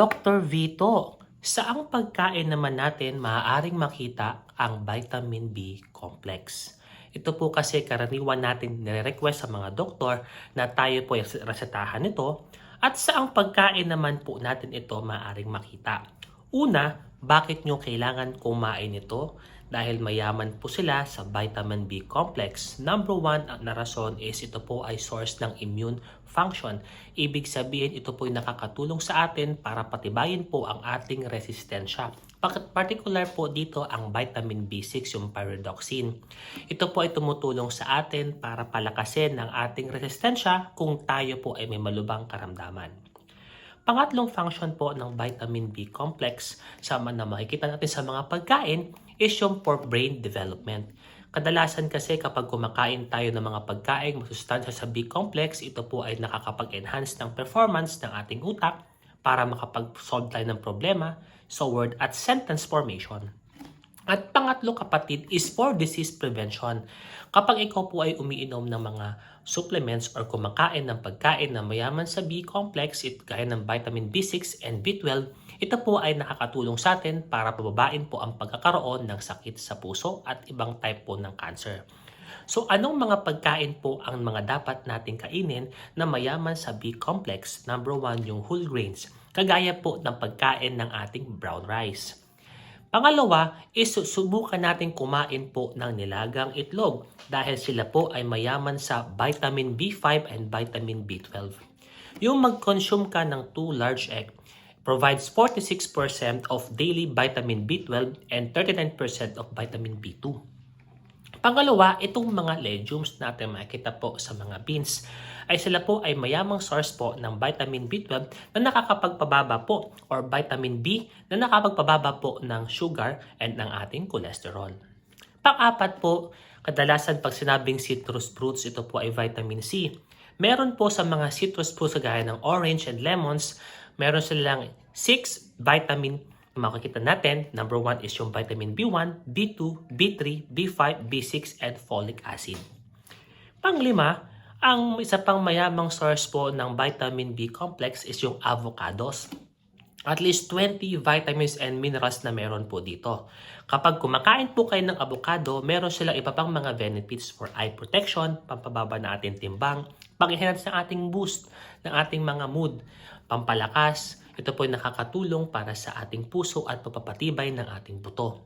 Dr. Vito, saang pagkain naman natin maaaring makita ang vitamin B complex? Ito po kasi karaniwan natin nire-request sa mga doktor na tayo po resetahan nito at saang pagkain naman po natin ito maaaring makita. Una, bakit nyo kailangan kumain ito? Dahil mayaman po sila sa vitamin B complex. Number one na rason is ito po ay source ng immune function. Ibig sabihin ito po ay nakakatulong sa atin para patibayin po ang ating resistensya. Particular po dito ang vitamin B6, yung pyridoxine. Ito po ay tumutulong sa atin para palakasin ang ating resistensya kung tayo po ay may malubang karamdaman. Pangatlong function po ng vitamin B complex sama na makikita natin sa mga pagkain is yung for brain development. Kadalasan kasi kapag kumakain tayo ng mga pagkain masustansya sa B complex, ito po ay nakakapag-enhance ng performance ng ating utak para makapag-solve tayo ng problema sa word at sentence formation. At pangatlo kapatid is for disease prevention. Kapag ikaw po ay umiinom ng mga supplements or kumakain ng pagkain na mayaman sa B complex, it gaya ng vitamin B6 and B12, ito po ay nakakatulong sa atin para pababain po ang pagkakaroon ng sakit sa puso at ibang type po ng cancer. So anong mga pagkain po ang mga dapat nating kainin na mayaman sa B complex? Number one, yung whole grains. Kagaya po ng pagkain ng ating brown rice. Pangalawa is subukan natin kumain po ng nilagang itlog dahil sila po ay mayaman sa vitamin B5 and vitamin B12. Yung mag-consume ka ng 2 large egg provides 46% of daily vitamin B12 and 39% of vitamin B2. Pangalawa, itong mga legumes natin makikita po sa mga beans ay sila po ay mayamang source po ng vitamin B12 na nakakapagpababa po or vitamin B na nakakapagpababa po ng sugar and ng ating cholesterol. Pang-apat po, kadalasan pag sinabing citrus fruits, ito po ay vitamin C. Meron po sa mga citrus fruits gaya ng orange and lemons, meron silang 6 vitamin makikita natin, number 1 is yung vitamin B1, B2, B3, B5, B6, and folic acid. Panglima, ang isa pang mayamang source po ng vitamin B complex is yung avocados. At least 20 vitamins and minerals na meron po dito. Kapag kumakain po kayo ng avocado, meron silang iba pang mga benefits for eye protection, pampababa na ating timbang, pag-enhance ng ating boost ng ating mga mood, pampalakas, ito po ay nakakatulong para sa ating puso at papapatibay ng ating buto.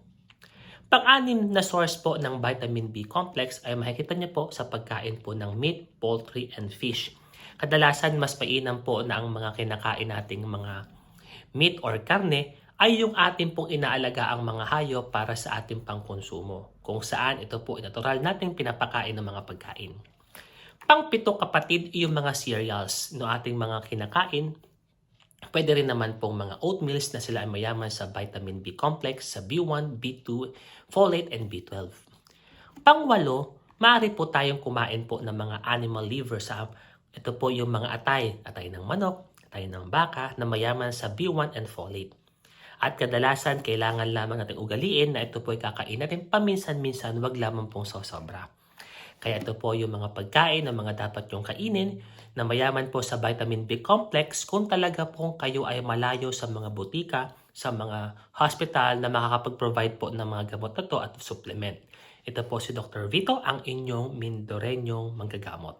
Pang-anim na source po ng vitamin B complex ay makikita niyo po sa pagkain po ng meat, poultry, and fish. Kadalasan mas mainam po na ang mga kinakain nating mga meat or karne ay yung ating pong inaalaga ang mga hayop para sa ating pangkonsumo. Kung saan ito po natural nating pinapakain ng mga pagkain. Pang-pito kapatid yung mga cereals no ating mga kinakain Pwede rin naman pong mga oatmeals na sila ay mayaman sa vitamin B complex, sa B1, B2, folate, and B12. Pangwalo, maaari po tayong kumain po ng mga animal liver sa ito po yung mga atay, atay ng manok, atay ng baka na mayaman sa B1 and folate. At kadalasan, kailangan lamang natin ugaliin na ito po ay kakain natin paminsan-minsan, wag lamang pong sosobra. Kaya ito po yung mga pagkain na mga dapat yung kainin na mayaman po sa vitamin B complex kung talaga po kayo ay malayo sa mga butika, sa mga hospital na makakapag-provide po ng mga gamot na to at supplement. Ito po si Dr. Vito, ang inyong Mindorenyong manggagamot.